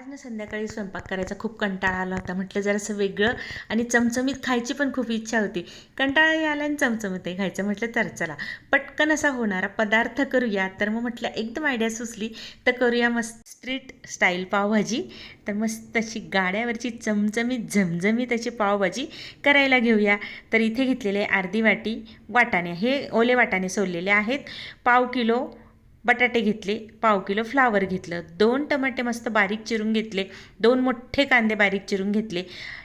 आज ना संध्याकाळी स्वयंपाक करायचा खूप कंटाळा आला होता. म्हटलं जरासं वेगळं आणि चमचमीत खायची पण खूप इच्छा होती. कंटाळाही आला आणि चमचमीतही खायचं. म्हटलं तर चला पटकन असा होणारा पदार्थ करूया. तर मग म्हटलं एकदम आयडिया सुचली. तर करूया मस्त स्ट्रीट स्टाईल पावभाजी. तर मस्त अशी गाड्यावरची चमचमीत झमझमीत अशी पावभाजी करायला घेऊया. तर इथे घेतलेले अर्धी वाटी वाटाणे. हे ओले वाटाणे सोललेले आहेत. पाव किलो बटाटे घेतले पाव किलो फ्लावर घेतलं दोन टमाटे मस्त बारीक चिरून घेतले दोन मोठे कांदे बारीक चिरून घेतले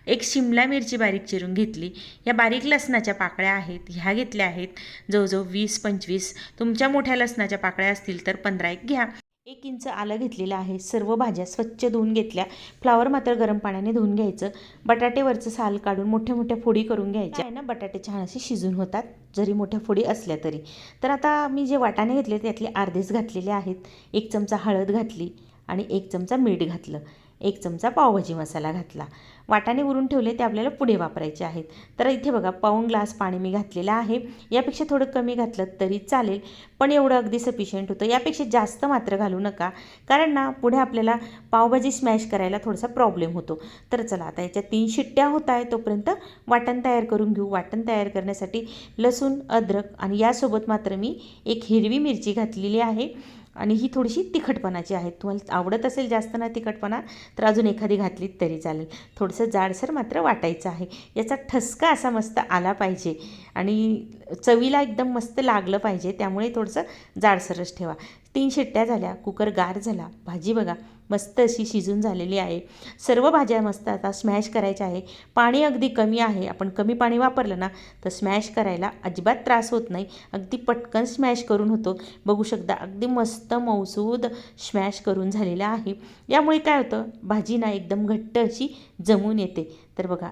एक शिमला मिरची बारीक चिरून घेतली. या बारीक लसणाच्या पाकळ्या आहेत ह्या घेतल्या आहेत. जवळजवळ वीस पंचवीस तुमच्या मोठ्या लसणाच्या पाकळ्या असतील तर पंधरा एक घ्या. एक इंच आलं घेतलेलं आहे. सर्व भाज्या स्वच्छ धुवून घेतल्या. फ्लावर मात्र गरम पाण्याने धुवून घ्यायचं. बटाटेवरचं साल काढून मोठ्या मोठ्या फोडी करून घ्यायच्या. आहे ना बटाटे छान असे शिजून होतात. जरी मोठ्या फोडी असल्या तरी. तर आता मी जे वाटाणे घेतले त्यातले अर्धेच घातलेले आहेत. एक चमचा हळद घातली आणि एक चमचा मीठ घातलं. एक चमचा पावभाजी मसाला घातला. वाटाणे उरून ठेवले ते आपल्याला पुढे वापरायचे आहेत. तर इथे बघा पाऊण ग्लास पाणी मी घातलेलं आहे. यापेक्षा थोडं कमी घातलं तरी चालेल पण एवढं अगदी सफिशियंट होतं. यापेक्षा जास्त मात्र घालू नका कारण ना पुढे आपल्याला पावभाजी स्मॅश करायला थोडासा प्रॉब्लेम होतो. तर चला आता याच्या तीन शिट्ट्या होत आहे तोपर्यंत वाटण तयार करून घेऊ. वाटण तयार करण्यासाठी लसूण अद्रक आणि यासोबत मात्र मी एक हिरवी मिरची घातलेली आहे. आणि ही थोडीशी तिखटपणाची आहे. तुम्हाला आवडत असेल जास्त ना तिखटपणा तर अजून एखादी घातलीत तरी चालेल. थोडंसं जाडसर मात्र वाटायचं आहे. याचा ठसका असा मस्त आला पाहिजे आणि चवीला एकदम मस्त लागलं पाहिजे त्यामुळे थोडंसं जाडसरच ठेवा. तीन शिट्ट्या झाल्या कुकर गार झाला भाजी बघा मस्त अशी शिजून झालेली आहे. सर्व भाज्या मस्त आता स्मॅश करायच्या आहे. पाणी अगदी कमी आहे आपण कमी पाणी वापरलं ना तर स्मॅश करायला अजिबात त्रास होत नाही. अगदी पटकन स्मॅश करून होतो. बघू शकता अगदी मस्त मौसूद स्मॅश करून झालेला आहे. यामुळे काय होतं भाजी ना एकदम घट्ट अशी जमून येते. तर बघा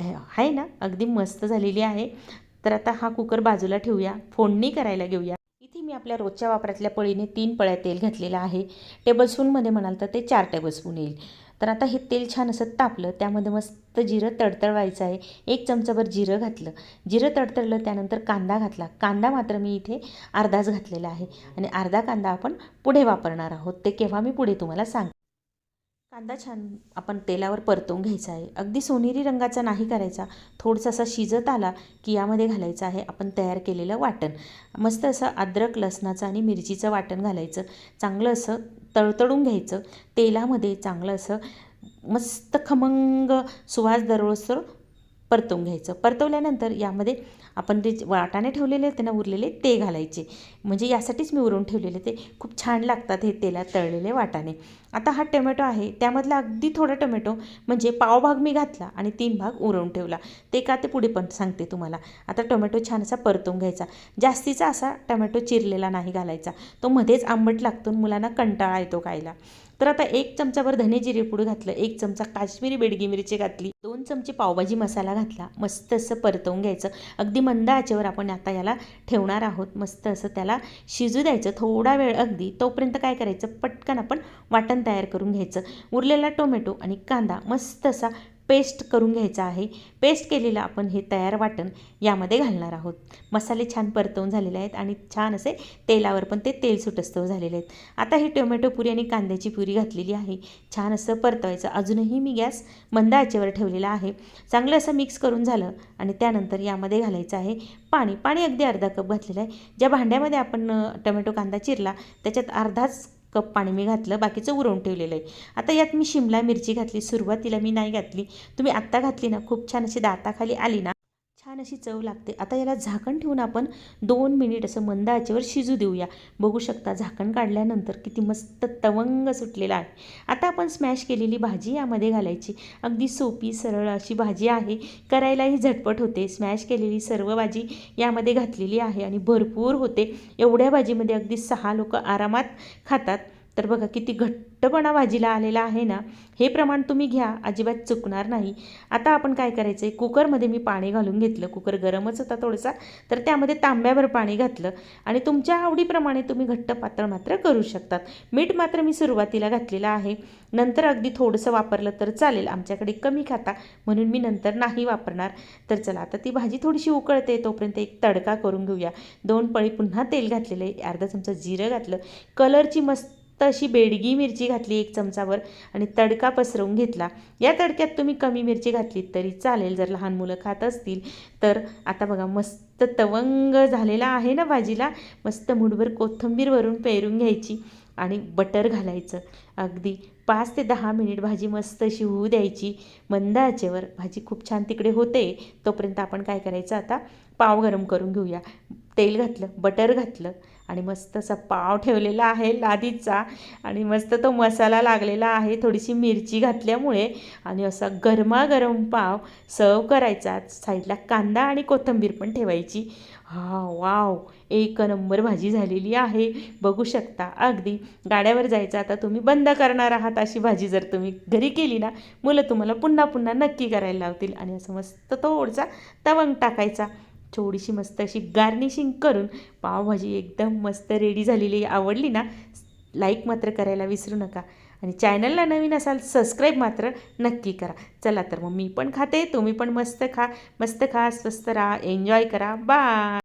आहे ना अगदी मस्त झालेली आहे. तर आता हा कुकर बाजूला ठेवूया फोडणी करायला घेऊया. मी आपल्या रोजच्या वापरातल्या पळीने तीन पळ्या तेल घातलेलं आहे. टेबलस्पूनमध्ये म्हणाल तर ते चार टेबलस्पून येईल. तर आता हे तेल छान असं तापलं त्यामध्ये मस्त जिरं तडतडवायचं आहे. एक चमचाभर जिरं घातलं. जिरं तडतडलं त्यानंतर कांदा घातला. कांदा मात्र मी इथे अर्धाच घातलेला आहे. आणि अर्धा कांदा आपण पुढे वापरणार आहोत. ते केव्हा मी पुढे तुम्हाला सांग कांदा छान आपण तेलावर परतवून घ्यायचा आहे. अगदी सोनेरी रंगाचा नाही करायचा. थोडंसं असा शिजत आला की यामध्ये घालायचं आहे आपण तयार केलेलं वाटण. मस्त असं अद्रक लसणाचं आणि मिरचीचं वाटण घालायचं. चांगलं असं तळतळून घ्यायचं. तेलामध्ये चांगलं असं मस्त खमंग सुवास दररोज परतवून घ्यायचं. परतवल्यानंतर यामध्ये आपण ते वाटाणे ठेवलेले होते ना उरलेले ते घालायचे. म्हणजे यासाठीच मी उरून ठेवलेले ते. खूप छान लागतात हे तेलात तळलेले वाटाणे. आता हा टोमॅटो आहे. त्यामधला अगदी थोडा टोमॅटो म्हणजे पावभाग मी घातला आणि तीन भाग उरवून ठेवला. ते का ते पुढे पण सांगते तुम्हाला. आता टोमॅटो छान असा परतून घ्यायचा. जास्तीचा असा टोमॅटो चिरलेला नाही घालायचा. तो मध्येच आंबट लागतो मुलांना कंटाळा येतो खायला. तर आता एक चमचाभर धने जिरे पूड घातलं एक चमचा काश्मीरी बेडगी मिरची घातली दोन चमचे पावभाजी मसाला घातला मस्त असं परतवून घ्यायचं. अगदी मंद आचेवर आपण आता याला ठेवणार आहोत. मस्त असं त्याला शिजू द्यायचं. थोडा वेळ अगदी तोपर्यंत काय करायचं? पटकन आपण वाटण तयार करून घ्यायचं. उरलेला टोमॅटो आणि कांदा मस्त असा पेस्ट करून घ्यायचा आहे. पेस्ट केलेलं आपण हे तयार वाटण यामध्ये घालणार आहोत. मसाले छान परतवून झालेले आहेत आणि छान असे तेलावर पण ते तेल सुटस्तव झालेले आहेत. आता ही टोमॅटो पुरी आणि कांद्याची पुरी घातलेली आहे. छान असं परतवायचं. अजूनही मी गॅस मंद आचेवर ठेवलेला आहे. चांगलं असं मिक्स करून झालं आणि त्यानंतर यामध्ये घालायचं आहे पाणी. पाणी अगदी अर्धा कप घातलेलं आहे. ज्या भांड्यामध्ये आपण टोमॅटो कांदा चिरला त्याच्यात अर्धाच कप पाणी मी घातलं बाकीचं उरवून ठेवलेलं आहे. आता यात मी शिमला मिरची घातली सुरुवातीला मी नाही घातली. तुम्ही आत्ता घातली ना खूप छान अशी दाताखाली आली ना. छान अशी चव लागते. आता याला झाकण ठेवून आपण दोन मिनिट असं मंद आचेवर शिजू देऊया. बघू शकता झाकण काढल्यानंतर किती मस्त तवंग सुटलेला आहे. आता आपण स्मॅश केलेली भाजी यामध्ये घालायची. अगदी सोपी सरळ अशी भाजी आहे. करायलाही झटपट होते. स्मॅश केलेली सर्व भाजी यामध्ये घातलेली आहे आणि भरपूर होते. एवढ्या भाजीमध्ये अगदी सहा लोक आरामात खातात. तर बघा किती घट्टपणा भाजीला आलेला आहे ना हे प्रमाण तुम्ही घ्या अजिबात चुकणार नाही. आता आपण काय करायचं आहे कुकरमध्ये मी पाणी घालून घेतलं कुकर गरमच होता थोडासा तर त्यामध्ये तांब्याभर पाणी घातलं आणि तुमच्या आवडीप्रमाणे तुम्ही घट्ट पातळ मात्र करू शकतात. मीठ मात्र मी सुरुवातीला घातलेलं आहे. नंतर अगदी थोडंसं वापरलं तर चालेल आमच्याकडे कमी खाता म्हणून मी नंतर नाही वापरणार. तर चला आता ती भाजी थोडीशी उकळते तोपर्यंत एक तडका करून घेऊया. दोन पळी पुन्हा तेल घातलेलं आहे अर्धा चमचा जिरं घातलं. कलरची मस्त अशी बेडगी मिरची घातली एक चमचावर आणि तडका पसरवून घेतला. या तडक्यात तुम्ही कमी मिरची घातलीत तरी चालेल. जर लहान मुलं खात असतील तर. आता बघा मस्त तवंग झालेला आहे ना भाजीला? मस्त मुठभर कोथिंबीरवरून पेरून घ्यायची आणि बटर घालायचं. अगदी पाच ते दहा मिनिट भाजी मस्त अशी होऊ द्यायची. मंद आचेवर. भाजी खूप छान तिकडे होते. तोपर्यंत आपण काय करायचं आता? पाव गरम करून घेऊया. तेल घातलं बटर घातलं आणि मस्त असा पाव ठेवलेला आहे लादीचा आणि मस्त तो मसाला लागलेला आहे. थोडीशी मिरची घातल्यामुळे आणि असा गरमागरम पाव सर्व करायचा. साईडला कांदा आणि कोथिंबीर पण ठेवायची. हा वाव! एक नंबर भाजी झालेली आहे. बघू शकता अगदी गाड्यावर जायचं आता तुम्ही बंद करणार आहात अशी भाजी जर तुम्ही घरी केली ना मुलं तुम्हाला पुन्हा पुन्हा नक्की करायला लावतील आणि असं मस्त थोडसा तवंग टाकायचा. थोडीशी मस्त अशी गार्निशिंग करून पावभाजी एकदम मस्त रेडी झालेली आवडली ना? लाईक मात्र करायला विसरू नका. आणि चॅनलला नवीन असाल सबस्क्राईब मात्र नक्की करा. चला तर मग मी पण खाते तुम्ही पण मस्त खा. मस्त खा स्वस्त राहा एन्जॉय करा. बाय